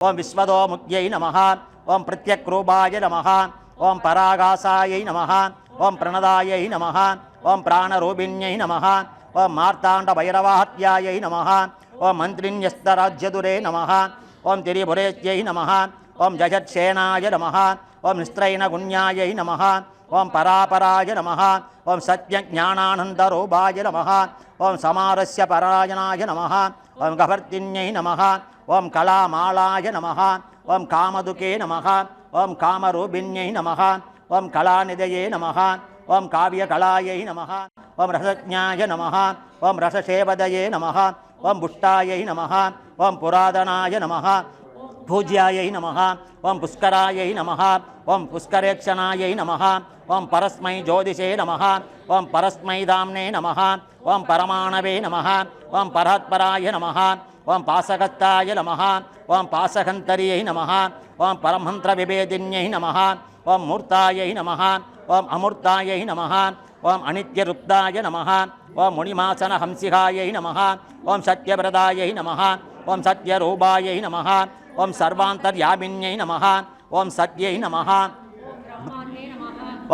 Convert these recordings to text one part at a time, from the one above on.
ఓం విశ్వదోముఖ్యై నమ ఓం ప్రత్యక్రూపాయ నమ ఓం పరాగాసాయై నమ ఓం ప్రణదాయై నమ ఓం ప్రాణరూపిణ్యై నమ ఓం మార్తాండభైరవాహత్యాయై నమ ఓం మంత్రిణ్యస్తరాజ్యదురే నమ ఓం తిరిపురేత్యై నమ ఓం జగత్సేనాయ నమ ఓం నిస్త్రైణగుణ్యాయై నమ ఓం పరాపరాయ నమ ఓం సత్యజ్ఞానానందరూపాయ నమ ఓం సమారస్య పరాయణాయ నమ ఓం గభర్తిన్యై నమ ஓம் கலாமாலாய நமகா ஓம் காமதுகே நமகா ஓம் காமரூபிண்யை நமகா ஓம் கலாநிதையே நமகா ஓம் காவியகலாயை நமகா ஓம் ரசஜாய நமகா ஓம் ரசசேவதையே நமகா ஓம் புஷ்டாயை நமகா ஓம் புராதனாய நமகா பூஜ்யாயை நமகா ஓம் புஷ்கராயை நமகா ஓம் புஷ்கரேட்சணாயை நமகா ஓம் பரஸ்மை ஜோதிஷே நமகா ஓம் பரஸ்மை தாம்னே நமகா ஓம் பரமாணவே நமகா ஓம் பரத்பராய நமகா ஓம் பாசகத்தாய நமஹா ஓம் பாசகந்தரியை நமஹா ஓம் பரமஹந்திர விபேதின்யை நமஹா ஓம் மூர்த்தாயை நமஹா ஓம் அமூர்த்தாயை நமஹா ஓம் அனித்யருப்தாய நமஹா ஓம் முனிமாசன ஹம்சிகாயை நமஹா ஓம் சத்யபிரதாயை நமஹா ஓம் சத்யரூபாயை நமஹா ஓம் சர்வாந்தர்யாமின்யை நமஹா ஓம் சத்யை நமஹா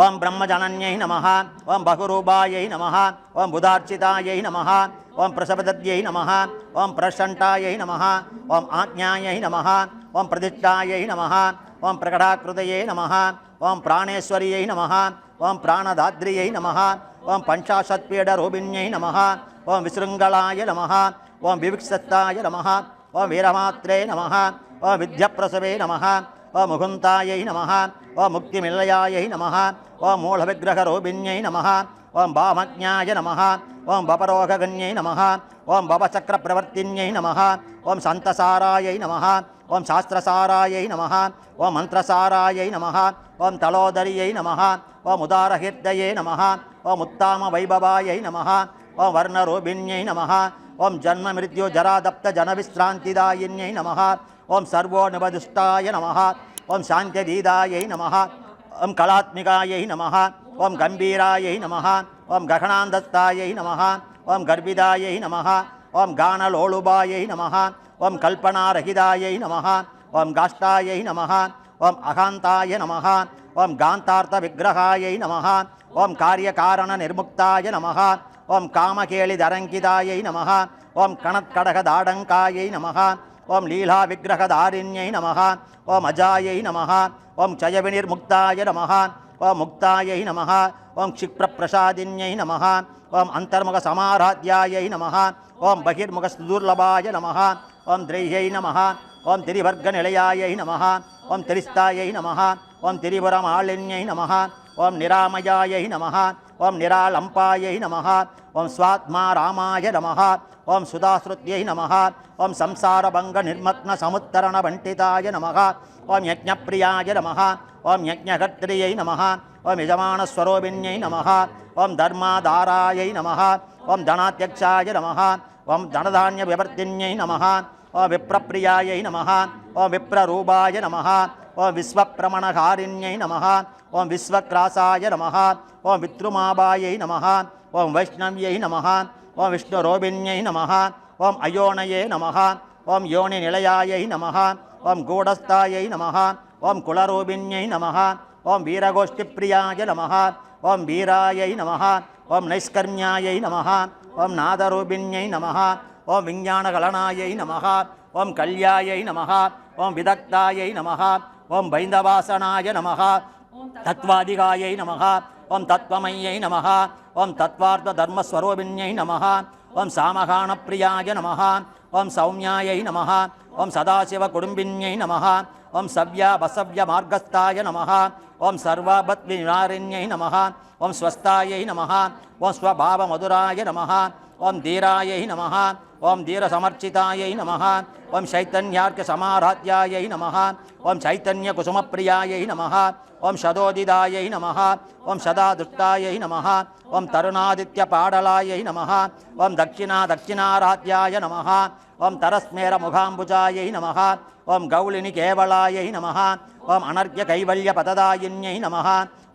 ஓம் பிரம்மஜனன்யை நமஹா ஓம் பகுரூபாயை நமஹா ஓம் புதார்ச்சிதாயை நமஹா ఓం ప్రసపదద్యై నమ ఓం ప్రశంటాయై నమ ఓం ఆజ్ఞాయై నమ ఓం ప్రతిష్టాయై నమ ఓం ప్రకటాకృతయై నమ ఓం ప్రాణేశ్వర్యై నమ ఓం ప్రాణదాద్రియై నమ ఓం పంచాశత్పీడరూపిణ్యై నమ ఓం విశృంగళాయ నమ ఓం వివిక్షత్తాయ నమ ఓం వీరమాత్రే నమ ఓం విద్యప్రసవే నమ ఓ ముకుంతాయై నమ ఓ ముక్తిమిల్లయాయై నమ ఓ మూఢవిగ్రహరూపిణ్యై నమ ஓம் பாமக்ஞாய நம ஓம் பபரோககன்யை நம ஓம் பவசக்கரப்பிரவர்த்தின்யை நம ஓம் சந்தசாராயை நம ஓம் சாஸ்திரசாராயை நம ஓம் மந்திரசாராயை நம ஓம் தலோதரியை நம ஓம் உதாரஹிர்தயே நம ஓம் உத்தாம வைபவாயை நம ஓம் வர்ணரூபிண்யை நம ஓம் ஜன்ம மிருத்யு ஜராதப்த ஜனவிஸ்ராந்திதாயின்யை நம ஓம் சர்வோனுபதுஷ்டாய நம ஓம் சாந்ததீதாயை நம ஓம் கலாத்மிகாயை நம ஓம் கம்பீராயை நம ஓம் ககனாந்தஸ்தாயை நம ஓம் கர்பிதாயை நம ஓம் கானலோலுபாயை நம ஓம் கல்பனாரகிதாயை நம ஓம் காஷ்டாயை நம ஓம் அகாந்தாய நம ஓம் காந்தார்த்த விக்கிரகாயை நம ஓம் காரியகாரண நிர்முக்தாய நம ஓம் காமகேளிதரங்கிதாயை நம ஓம் கணத்கடகதாடங்காயை நம ஓம் லீலா விக்கிரகதாரிண்யை நமஹா ஓம் அஜாயை நமஹா ஓம் ஜயவினிர் முக்தாய நமஹா ஓம் முக்தாயை நமஹா ஓம் க்ஷிப்ரப்பிரசாதின்யை நமஹா ஓம் அந்தர்முக சமாராத்யாயை நமஹா ஓம் பகிர்முக சுதுர்லபாய நமஹா ஓம் திரையை நமஹா ஓம் திரிவர்க்க நிலையாயை நமஹா ஓம் திரிஸ்தாயை நமஹா ஓம் திரிபுரமாளின்யை நமஹா ஓம் நிராமயாயை நமஹா ఓం నిరాళంపాయై నమ ఓం స్వాత్మా రామాయ నమ ఓం సుధాశ్రుత్యై నమ ఓం సంసారభంగ నిర్మగ్న సముత్తరణ వంటితాయ నమ ఓం యజ్ఞప్రియాయ నమ ఓం యజ్ఞకర్త్రియై నమ ఓం యజమానస్వరూపిణ్యై నమ ఓం ధర్మాధారాయై నమ ఓం ధనాధ్యక్షాయ నమ ఓం ధనధాన్య వివర్తిన్యై నమ ఓ విప్రప్రియాయై నమ ఓ విప్రరూపాయ నమ ஓம் விஸ்வப்பிரமணகாரிண்யை நம ஓம் விஸ்வக்ராசாய நம ஓம் வித்ருமாபாயை நம ஓம் வைஷ்ணவியை நம ஓம் விஷ்ணுரோபிணியை நம ஓம் அயோனையே நம ஓம் யோனி நிலையாயை நம ஓம் கூடஸ்தாயை நம ஓம் குலரூபிணியை நம ஓம் வீரகோஷ்டிப்பிரியாய நம ஓம் வீராயை நம ஓம் நைஷ்கர்மியாயை நம ஓம் நாதரூபிணியை நம ஓம் விஞ்ஞானகலனாயை நம ஓம் கல்யாயை நம ஓம் விதக்தாயை நம ஓம் பைந்தவாசனாய நமகா தத்வாதிகாயை நமகா ஓம் தத்வமையை நமகா ஓம் தத்வார்த்த தர்மஸ்வரூபிணியை நமகா ஓம் சாமகானப்பிரியாய நமகா ஓம் சௌமியாயை நமகா ஓம் சதாசிவ குடும்பின்யை நமகா ஓம் சவ்யா பசவ்ய மார்க்கஸ்தாய நமகா ஓம் சர்வாபத்விநாரிண்யை நமகா ஓம் ஸ்வஸ்தாயை நமகா ஓம் ஸ்வபாவ மதுராய நமகா ఓం ధీరాయై నమ ఓం ధీర సమర్చితాయై నమ ఓం చైతన్యార్క సమారాధ్యాయై నమ ఓం చైతన్య కుసుమ ప్రియాయై నమ ఓం శదోదిదాయై నమ ఓం సదాదుష్టాయై నమ ఓం తరుణాదిత్య పాడలాయై నమ ఓం దక్షిణా దక్షిణారాధ్యాయ నమ ఓం తరస్మేర ముఖాంబుజాయై నమ ఓం గౌళిని కేవలాయై నమ ఓం అనర్ఘ్య కైవల్య పదదాయిన్యై నమ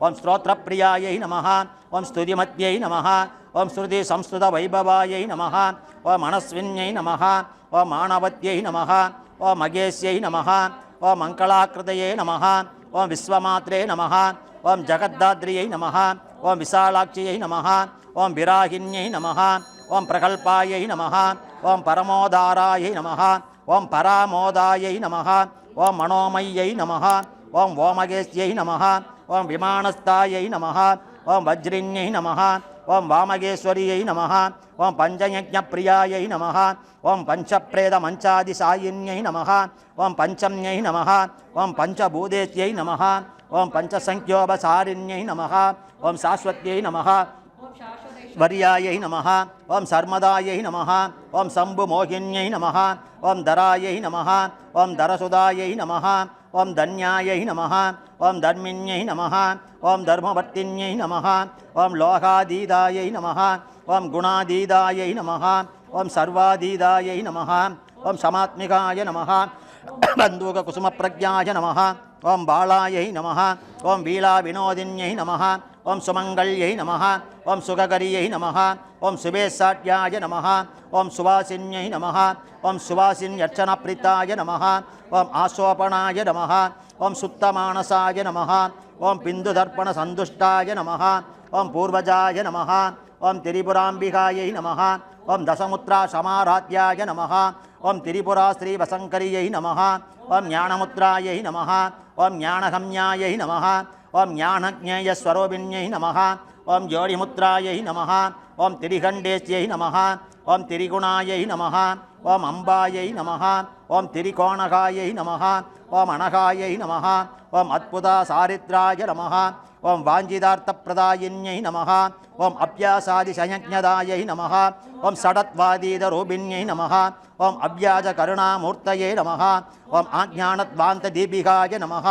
ஓம் ஸ்ரோத்திரப்பிரியாயை நமஹா ஓம் ஸ்துதிமத்யை நமஹா ஓம் ஸ்ருதி சம்ஸ்துத வைபவாயை நமஹா ஓம் மனஸ்வின்யை நமஹா ஓம் மாணவத்யை நமஹா ஓம் மகேஷ்யை நமஹா ஓம் மங்களாக்கிருதையை நமஹா ஓம் விஸ்வமாத்ரே நமஹா ஓம் ஜகத்தாத்ரியை நமஹா ஓம் விசாலாட்சியை நமஹா ஓம் விராகின்யை நமஹா ஓம் பிரகல்பாயை நமஹா ஓம் பரமோதாராயை நமஹா ஓம் பராமோதாயை நமஹா ஓம் மனோமையை நமஹா ஓம் ஓமகேஷ்யை நமஹா ஓம் விமானஸ்தாயை நமஹா ஓம் வஜ்ரிண்யை நமஹா ஓம் வாமகேஸ்வரியை நமஹா ஓம் பஞ்சயஜப்பிரியாயை நமஹா ஓம் பஞ்சப்ரேத மஞ்சாதி சாயின்யை நமஹா ஓம் பஞ்சம்யை நமஹா ஓம் பஞ்சபூதேத்யை நமஹா ஓம் பஞ்சசங்கியோபசாரிண்யை நமஹா ஓம் சாஸ்வத்யை நமஹா வரியாயை நமः ஓம் சர்மதாயை நமः ஓம் சம்பு மோகின்யை நமः ஓம் தராயை நமः ஓம் தரசுதாயை நமः ஓம் தன்யாயை நம ஓம் தர்மிண்யை நம ஓம் தர்மவர்த்தின்யை நம ஓம் லோகாதீதாயை நம ஓம் குணாதீதாயை நம ஓம் சர்வாதீதாயை நம ஓம் சமாத்மிகாய நம நமः பந்தூககுசுமப்பிரஜாய நம ஓம் பாலாயை நம ஓம் வீலா வினோதின்யை நம ஓம் சுமங்கல்யை நமः ஓம் சுககரியை நமः ஓம் சுபேசாட்யாய நமः ஓம் சுவாசின்யை நமः ஓம் சுவாசின் யர்ச்சனப்பிரித்தாய நமः ஓம் ஆசோபனாய நமः ஓம் சுத்தமானசாய நமः ஓம் பிந்துதர்ப்பண சந்துஷ்டாய நமः ஓம் பூர்வஜாய நமः ஓம் திரிபுராம்பிகாயை நமः ஓம் தசமுத்ரா சமாராத்யாய நமः ஓம் திரிபுரா ஸ்ரீவசங்கரியை நமः ஓம் ஞானமுத்ராயை நமः ஓம் ஞானகம்யாயை ஸ்வரோபிண்யை ஓம் ஓம் ஜோடிமுத்ராயை நமः ஓம் திரிகண்டேஸ்யை நமः ஓம் திரிகுணாயை நமः ஓம் அம்பாயை நமः ஓம் திரிகோணகாயை நமः ஓம் அனகாயை நமः ஓம் அற்புதா சாரித்ராய நமः ஓம் வாஞ்சிதார்த்தப்பிரதாயின்யை நமः ஓம் அபியாசாதிசயஜதாயை நமः ஓம் சடத்வாதீதரூபிண்யை நமः ஓம் அவ்யாஜ கருணாமூர்த்தயே நமः ஓம் ஆஜானத்வாந்த நமः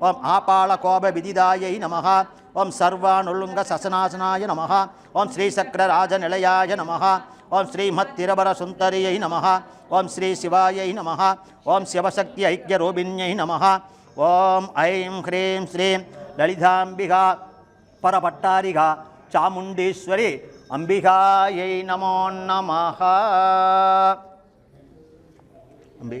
ஓம் ஆபாள கோப விதிதாயை நமகா ஓம் சர்வானுலுங்க சசனாசனாய நமகா ஓம் ஸ்ரீசக்கரராஜ நிலையாய நமகா ஓம் ஸ்ரீமத் ஸ்ரீமத்திரபர சுந்தரியை நமகா ஓம் ஸ்ரீ சிவாயை நமகா ஓம் சிவசக்தி ஐக்கிய ரூபிணியை நமகா ஓம் ஐம் ஹ்ரீம் ஸ்ரீம் லலிதாம்பிகா பரபட்டாரிகா சாமுண்டீஸ்வரி அம்பிகாயை நமோ நமः ಅಂಬಿ